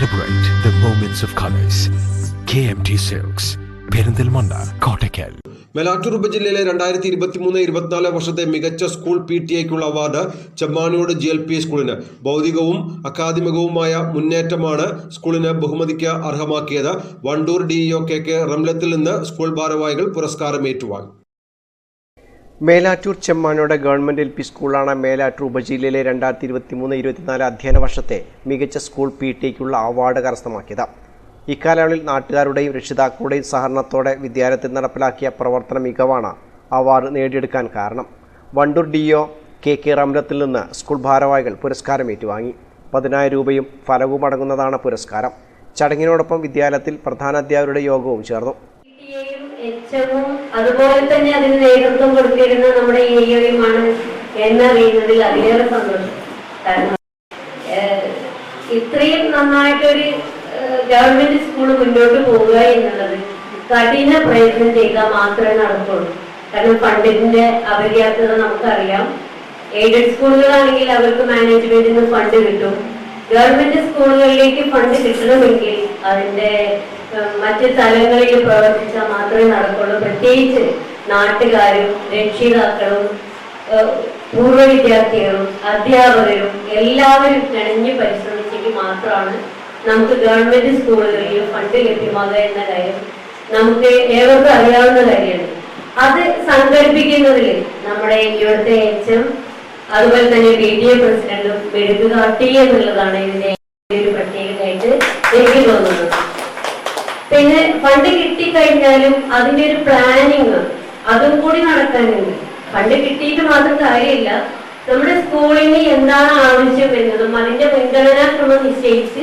Celebrate the moments of colors. KMT Silks, Perinthalmanna Kottakkal Melattur ഉപജില്ലയിലെ രണ്ടായിരത്തി ഇരുപത്തിമൂന്ന് ഇരുപത്തിനാല് വർഷത്തെ മികച്ച school P T എക്കുള്ള award Chemmaniyode G L P സ്കൂളിന്. ഭൗതികവും അക്കാദമികവുമായ മുന്നേറ്റമാണ് സ്കൂളിന് ബഹുമതിക്ക് അർഹമാക്കിയത്. വണ്ടൂർ ഡിഇഒ കെ കെ റംലത്തിൽ നിന്ന് സ്കൂൾ ഭാരവാഹികൾ പുരസ്കാരം ഏറ്റുവാങ്ങി Melattur Chemmanode government L P സ്കൂളാണ് മേലാറ്റൂർ ഉപജില്ലയിലെ രണ്ടായിരത്തി ഇരുപത്തി മൂന്ന് ഇരുപത്തിനാല് അധ്യയന വർഷത്തെ മികച്ച സ്കൂൾ പി ടിക്കുള്ള അവാർഡ് കരസ്ഥമാക്കിയത്. ഇക്കാലയളവിൽ നാട്ടുകാരുടെയും രക്ഷിതാക്കളുടെയും സഹകരണത്തോടെ വിദ്യാലയത്തിൽ നടപ്പിലാക്കിയ പ്രവർത്തന മികവാണ് അവാർഡ് നേടിയെടുക്കാൻ കാരണം. Wandoor D O K K റംലത്തിൽ നിന്ന് സ്കൂൾ ഭാരവാഹികൾ പുരസ്കാരം ഏറ്റുവാങ്ങി. പതിനായിരം രൂപയും ഫലവും അടങ്ങുന്നതാണ് പുരസ്കാരം. ചടങ്ങിനോടൊപ്പം വിദ്യാലയത്തിൽ പ്രധാനാധ്യാപകരുടെ യോഗവും ചേർന്നു. എച്ചവും അതുപോലെ തന്നെ അതിന് നേതൃത്വം കൊടുത്തിരുന്ന നമ്മുടെ എയുമാണ് എന്നറിയുന്നതിൽ അതിലേറെ സന്തോഷം. കാരണം ഇത്രയും നന്നായിട്ടൊരു ഗവൺമെന്റ് സ്കൂൾ മുന്നോട്ട് പോവുക എന്നുള്ളത് കഠിന പ്രയത്നം ചെയ്താൽ മാത്രമേ നടക്കുള്ളൂ കാരണം ഫണ്ടിന്റെ അപര്യാപ്തത നമുക്കറിയാം. എയ്ഡഡ് സ്കൂളുകളാണെങ്കിൽ അവർക്ക് മാനേജ്മെന്റിൽ നിന്ന് ഫണ്ട് കിട്ടും. ഗവൺമെന്റ് സ്കൂളുകളിലേക്ക് ഫണ്ട് കിട്ടണമെങ്കിൽ അതിന്റെ മറ്റ് തലങ്ങളിൽ പ്രവർത്തിച്ചാൽ മാത്രമേ നടക്കുള്ളൂ. പ്രത്യേകിച്ച് നാട്ടുകാരും രക്ഷിതാക്കളും പൂർവ വിദ്യാർത്ഥികളും അധ്യാപകരും എല്ലാവരും ഇണഞ്ഞ് പരിശ്രമിച്ചെങ്കിൽ മാത്രമാണ് നമുക്ക് ഗവൺമെന്റ് സ്കൂളുകളിൽ ഫണ്ട് ലഭ്യമാകുക എന്ന കാര്യം നമുക്ക് ഏവർക്കും അറിയാവുന്ന കാര്യമാണ്. അത് സംഘടിപ്പിക്കുന്നതിൽ നമ്മുടെ ഇവിടുത്തെ എച്ച് എം അതുപോലെ തന്നെ പി ഡി എ പ്രസിഡന്റും മെഴുകുകാട്ടി എന്നുള്ളതാണ് ഇതിന്റെ ഒരു പ്രത്യേകതയായിട്ട് എനിക്ക് തോന്നുന്നത്. പിന്നെ ഫണ്ട് കിട്ടിക്കഴിഞ്ഞാലും അതിന്റെ ഒരു പ്ലാനിങ് അതും കൂടി നടക്കാനുണ്ട്. ഫണ്ട് കിട്ടിയിട്ട് മാത്രം കാര്യമില്ല. നമ്മുടെ സ്കൂളിന് എന്താണ് ആവശ്യം എന്നതും അതിന്റെ മുൻഗണനാക്രമം നിശ്ചയിച്ച്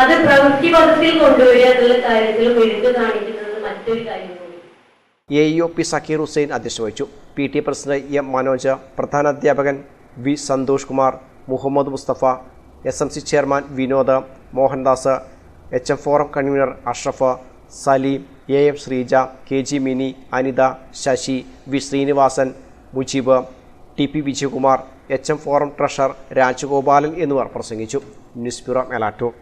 അത് പ്രവൃത്തി പദത്തിൽ കൊണ്ടുവരിക എന്നുള്ള കാര്യത്തിലും എടുത്തു കാണിക്കുന്നത് മറ്റൊരു കാര്യം A E O P Sakeer Hussain അധ്യക്ഷ വഹിച്ചു P T president M Manoj പ്രധാനാധ്യാപകൻ V Santhosh Kumar Muhammad Mustafa S M C chairman Vinod Mohandas H M forum convener Ashraf Saleem A M Sreeja K G Mini Anitha Sasi V Srinivasan Mujeeb T P Vijayakumar H M forum treasurer Rajagopalan എന്നിവർ പ്രസംഗിച്ചു. News bureau Melattur.